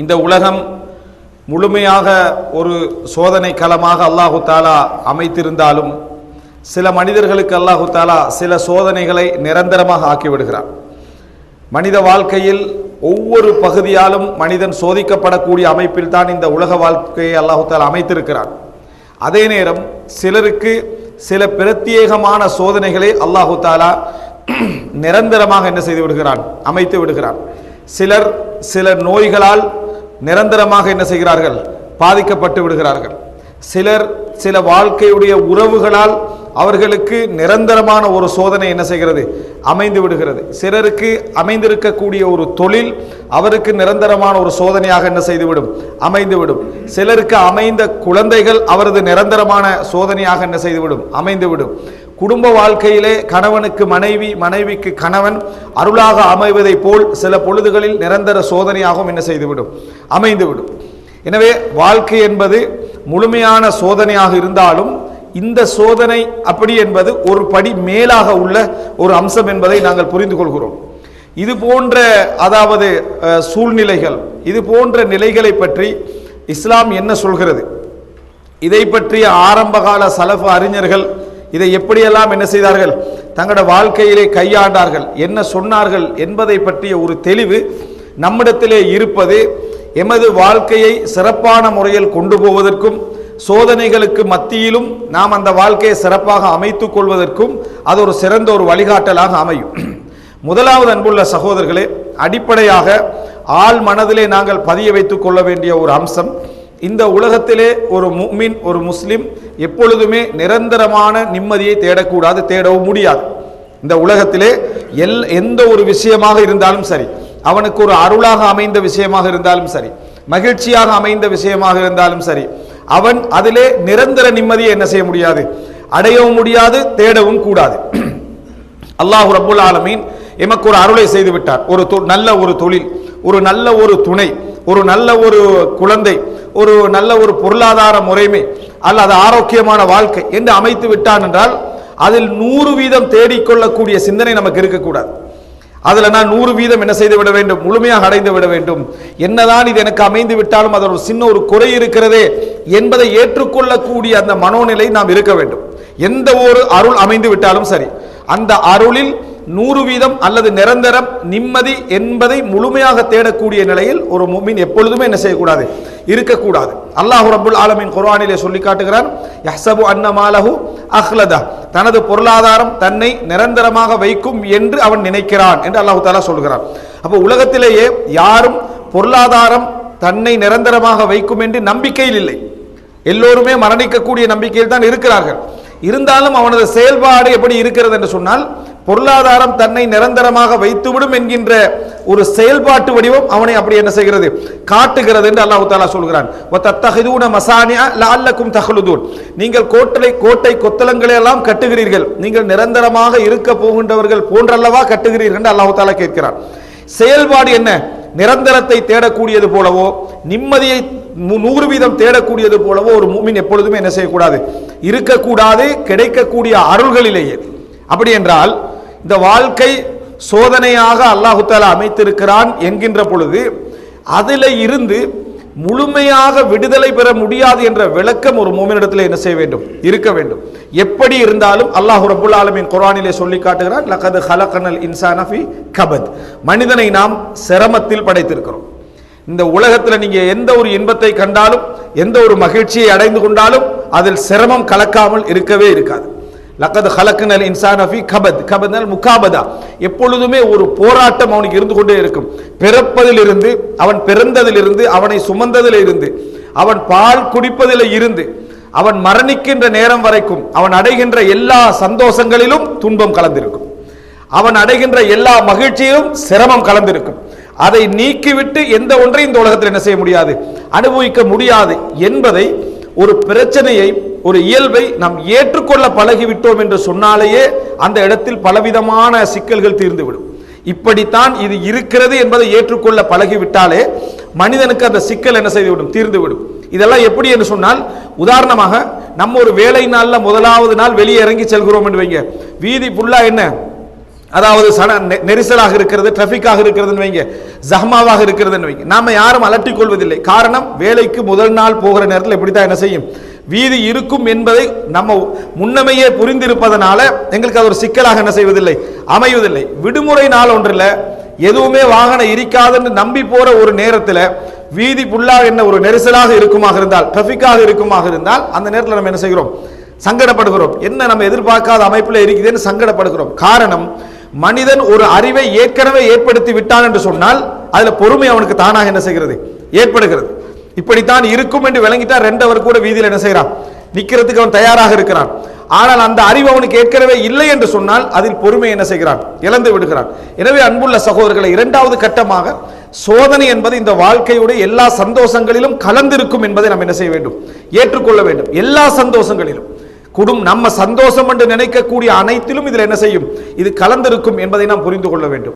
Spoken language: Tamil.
இந்த உலகம் முழுமையாக ஒரு சோதனை களமாக அல்லாஹு தாலா அமைத்திருந்தாலும் சில மனிதர்களுக்கு அல்லாஹு தாலா சில சோதனைகளை நிரந்தரமாக ஆக்கிவிடுகிறார். மனித வாழ்க்கையில் ஒவ்வொரு பகுதியாலும் மனிதன் சோதிக்கப்படக்கூடிய அமைப்பில் தான் இந்த உலக வாழ்க்கையை அல்லாஹு தாலா அமைத்திருக்கிறான். அதே நேரம் சிலருக்கு சில பிரத்யேகமான சோதனைகளை அல்லாஹு தாலா நிரந்தரமாக என்ன செய்து விடுகிறான்? அமைத்து விடுகிறான். சிலர் சில நோய்களால் நிரந்தரமாக என்ன செய்கிறார்கள்? பாதிக்கப்பட்டு விடுகிறார்கள். சிலர் சில வாழ்க்கையுடைய உறவுகளால் அவர்களுக்கு நிரந்தரமான ஒரு சோதனை என்ன செய்கிறது? அமைந்து விடுகிறது. சிலருக்கு அமைந்திருக்கக்கூடிய ஒரு தொழில் அவருக்கு நிரந்தரமான ஒரு சோதனையாக என்ன செய்துவிடும்? அமைந்துவிடும் சிலருக்கு அமைந்த குழந்தைகள் அவரது நிரந்தரமான சோதனையாக என்ன செய்துவிடும்? அமைந்துவிடும் குடும்ப வாழ்க்கையிலே கணவனுக்கு மனைவி மனைவிக்கு கணவன் அருளாக அமைவதைப் போல் சில பொழுதுகளில் நிரந்தர சோதனையாகவும் என்ன செய்துவிடும்? அமைந்துவிடும். எனவே வாழ்க்கை என்பது முழுமையான சோதனையாக இருந்தாலும் இந்த சோதனை அப்படி என்பது ஒரு படி மேலாக உள்ள ஒரு அம்சம் என்பதை நாங்கள் புரிந்து கொள்கிறோம். இது போன்ற அதாவது சூழ்நிலைகள் இது போன்ற நிலைகளை பற்றி இஸ்லாம் என்ன சொல்கிறது? இதை பற்றிய ஆரம்பகால சலஃப அறிஞர்கள் இதை எப்படியெல்லாம் என்ன செய்தார்கள்? தங்களோட வாழ்க்கையிலே கையாண்டார்கள். என்ன சொன்னார்கள் என்பதை பற்றிய ஒரு தெளிவு நம்மிடத்திலே இருப்பது எமது வாழ்க்கையை சிறப்பான முறையில் கொண்டு போவதற்கும் சோதனைகளுக்கு மத்தியிலும் நாம் அந்த வாழ்க்கையை சிறப்பாக அமைத்துக் கொள்வதற்கும் அது ஒரு சிறந்த ஒரு வழிகாட்டலாக அமையும். முதலாவது அன்புள்ள சகோதரர்களே அடிப்படையாக ஆள் மனதிலே நாங்கள் பதிய வைத்துக் கொள்ள வேண்டிய ஒரு அம்சம் இந்த உலகத்திலே ஒரு முஃமின் ஒரு முஸ்லிம் எப்பொழுதுமே நிரந்தரமான நிம்மதியை தேடக்கூடாது தேடவும் முடியாது. இந்த உலகத்திலே எல் எந்த ஒரு விஷயமாக இருந்தாலும் சரி அவனுக்கு ஒரு அருளாக அமைந்த விஷயமாக இருந்தாலும் சரி மகிழ்ச்சியாக அமைந்த விஷயமாக இருந்தாலும் சரி அவன் அதிலே நிரந்தர நிம்மதியை என்ன செய்ய முடியாது? அடையவும் முடியாது தேடவும் கூடாது. அல்லாஹ் ரபுல் ஆலமீன் எமக்கு ஒரு அருளை செய்து விட்டார். ஒரு தொ- நல்ல ஒரு தொழில் ஒரு நல்ல ஒரு துணை ஒரு நல்ல ஒரு குழந்தை ஒரு நல்ல ஒரு பொருளாதார முறைமை அல்லது ஆரோக்கியமான வாழ்க்கை என்று அமைத்து விட்டான் என்றால் அதில் நூறு வீதம் தேடிக்கொள்ளக்கூடிய சிந்தனை நமக்கு இருக்கக்கூடாது. அதுல நான் நூறு வீதம் என்ன செய்து விட வேண்டும்? முழுமையாக அடைந்து விட வேண்டும். என்னதான் இது எனக்கு அமைந்து விட்டாலும் அதில் ஒரு சின்ன ஒரு குறை இருக்கிறதே என்பதை ஏற்றுக்கொள்ளக்கூடிய அந்த மனோநிலை நாம் இருக்க வேண்டும். எந்த ஒரு அருள் அமைந்து விட்டாலும் சரி அந்த அருளில் நூறு வீதம் அல்லது நிரந்தரம் நிம்மதி என்பதை முழுமையாக தேடக்கூடிய நிலையில் ஒரு முமின் எப்பொழுதுமே என்ன செய்யக்கூடாது? இருக்கக்கூடாது. அல்லாஹு ரபுல் ஆலமின் குர்ஆனிலே சொல்லி காட்டுகிறான் யஹ்சபு அன்னமாலஹு அஹ்லதா. தனது பொருளாதாரம் தன்னை நிரந்தரமாக வைக்கும் என்று அவன் நினைக்கிறான் என்று அல்லாஹு தாலா சொல்கிறான். அப்போ உலகத்திலேயே யாரும் பொருளாதாரம் தன்னை நிரந்தரமாக வைக்கும் என்று நம்பிக்கையில் இல்லை. எல்லோருமே மரணிக்கக்கூடிய நம்பிக்கையில் தான் இருக்கிறார்கள். இருந்தாலும் அவனது செயல்பாடு எப்படி இருக்கிறது என்று சொன்னால் பொருளாதாரம் தன்னை நிரந்தரமாக வைத்துவிடும் என்கின்ற ஒரு செயல்பாட்டு வடிவம் அவனை அப்படி என்ன செய்கிறது? காட்டுகிறது என்று அல்லாஹு தாலா சொல்கிறான். "வத்தத்தஹிதூன நீங்கள் கோட்டை கோட்டை கொத்தளங்களை எல்லாம் கட்டுகிறீர்கள். நீங்கள் நிரந்தரமாக இருக்க போகின்றவர்கள் போன்றல்லவா கட்டுகிறீர்கள் என்று அல்லாஹு தாலா கேட்கிறான். செயல்பாடு என்ன? நிரந்தரத்தை தேடக்கூடியது போலவோ நிம்மதியை நூ- நூறு வீதம் தேடக்கூடியது போலவோ ஒரு மூமின் எப்பொழுதுமே என்ன செய்யக்கூடாது? இருக்கக்கூடாது கிடைக்கக்கூடிய அருள்களிலேயே. அப்படி என்றால் இந்த வாழ்க்கை சோதனையாக அல்லாஹு தாலா அமைத்திருக்கிறான் என்கின்ற பொழுது அதில் இருந்து முழுமையாக விடுதலை பெற முடியாது என்ற விளக்கம் ஒரு மூமினிடத்தில் என்ன செய்ய வேண்டும்? இருக்க வேண்டும். எப்படி இருந்தாலும் அல்லாஹ் ரபுல் ஆலமின் குரானிலே சொல்லி காட்டுகிறான் லகது ஹலகனல் இன்சான கபத். மனிதனை நாம் சிரமத்தில் படைத்திருக்கிறோம். இந்த உலகத்தில் நீங்க எந்த ஒரு இன்பத்தை கண்டாலும் எந்த ஒரு மகிழ்ச்சியை அடைந்து கொண்டாலும் அதில் சிரமம் கலக்காமல் இருக்கவே இருக்காது. லக்கது ஹலக்குனல் இன்சானஃபி கபத். கபத்னால் முகாபதா. எப்பொழுதுமே ஒரு போராட்டம் அவனுக்கு இருந்து கொண்டே இருக்கும். பிறப்பதிலிருந்து அவன் பிறந்ததிலிருந்து அவனை சுமந்ததில் இருந்து அவன் பால் குடிப்பதில் இருந்து அவன் மரணிக்கின்ற நேரம் வரைக்கும் அவன் அடைகின்ற எல்லா சந்தோஷங்களிலும் துன்பம் கலந்திருக்கும். அவன் அடைகின்ற எல்லா மகிழ்ச்சியிலும் சிரமம் கலந்திருக்கும். அதை நீக்கிவிட்டு எந்த ஒன்றையும் இந்த உலகத்தில் என்ன செய்ய முடியாது? அனுபவிக்க முடியாது என்பதை ஒரு பிரச்சனையை ஒரு இயல்பை நாம் ஏற்றுக்கொள்ள பழகிவிட்டோம் என்று சொன்னாலேயே அந்த இடத்தில் பலவிதமான சிக்கல்கள் தீர்ந்துவிடும். இப்படித்தான் இது இருக்கிறது என்பதை ஏற்றுக்கொள்ள பழகிவிட்டாலே மனிதனுக்கு அந்த சிக்கல் என்ன செய்துவிடும்? தீர்ந்துவிடும். இதெல்லாம் எப்படி என்று சொன்னால் உதாரணமாக நம்ம ஒரு வேலை நாளில் முதலாவது நாள் வெளியே இறங்கி செல்கிறோம் என்று வைங்க. வீதி ஃபுல்லாக என்ன? அதாவது சன நெரிசலாக இருக்கிறது டிராஃபிக்காக இருக்கிறதுன்னு வைங்க. ஜஹ்மாவாக இருக்கிறதுன்னு வைங்க. நாம யாரும் அலட்டிக் கொள்வதில்லை. காரணம் வேலைக்கு முதல் நாள் போகிற நேரத்தில் இப்படித்தான் என்ன செய்யும்? வீதி இருக்கும் என்பதை நம்ம முன்னமையே புரிந்திருப்பதனால எங்களுக்கு அது ஒரு சிக்கலாக என்ன செய்வதில்லை அமைவதில்லை. விடுமுறை நாள் ஒன்றில் எதுவுமே வாகனம் இருக்காதுன்னு நம்பி போற ஒரு நேரத்தில் வீதி ஃபுல்லாக என்ன ஒரு நெரிசலாக இருக்குமாக இருந்தால் டிராஃபிக்காக இருக்குமாக இருந்தால் அந்த நேரத்தில் நம்ம என்ன செய்கிறோம்? சங்கடப்படுகிறோம். என்ன நம்ம எதிர்பார்க்காத அமைப்பில் இருக்குதுன்னு சங்கடப்படுகிறோம். காரணம் மனிதன் ஒரு அறிவை ஏற்கனவே ஏற்படுத்தி விட்டான் என்று சொன்னால் அதில் பொறுமை அவனுக்கு தானாக என்ன செய்கிறது? ஏற்படுகிறது. இப்படித்தான் இருக்கும் என்று விளங்கிட்டா ரெண்டவர் கூட வீதியில் என்ன செய்யறான் நிக்கிறதுக்கு அவன் தயாராக இருக்கிறான். ஆனால் அந்த அறிவு அவனுக்கு ஏற்கனவே இல்லை என்று சொன்னால் அதில் பொறுமை என்ன செய்கிறான்? இழந்து விடுகிறான். எனவே அன்புள்ள சகோதரர்களை இரண்டாவது கட்டமாக சோதனை என்பது இந்த வாழ்க்கையுடைய எல்லா சந்தோஷங்களிலும் கலந்திருக்கும் என்பதை நாம் என்ன செய்ய வேண்டும்? ஏற்றுக்கொள்ள வேண்டும். எல்லா சந்தோஷங்களிலும். குடும் நம்ம சந்தோஷம் என்று நினைக்கக்கூடிய அனைத்திலும் இதில் என்ன செய்யும்? இது கலந்திருக்கும் என்பதை நாம் புரிந்து கொள்ள வேண்டும்.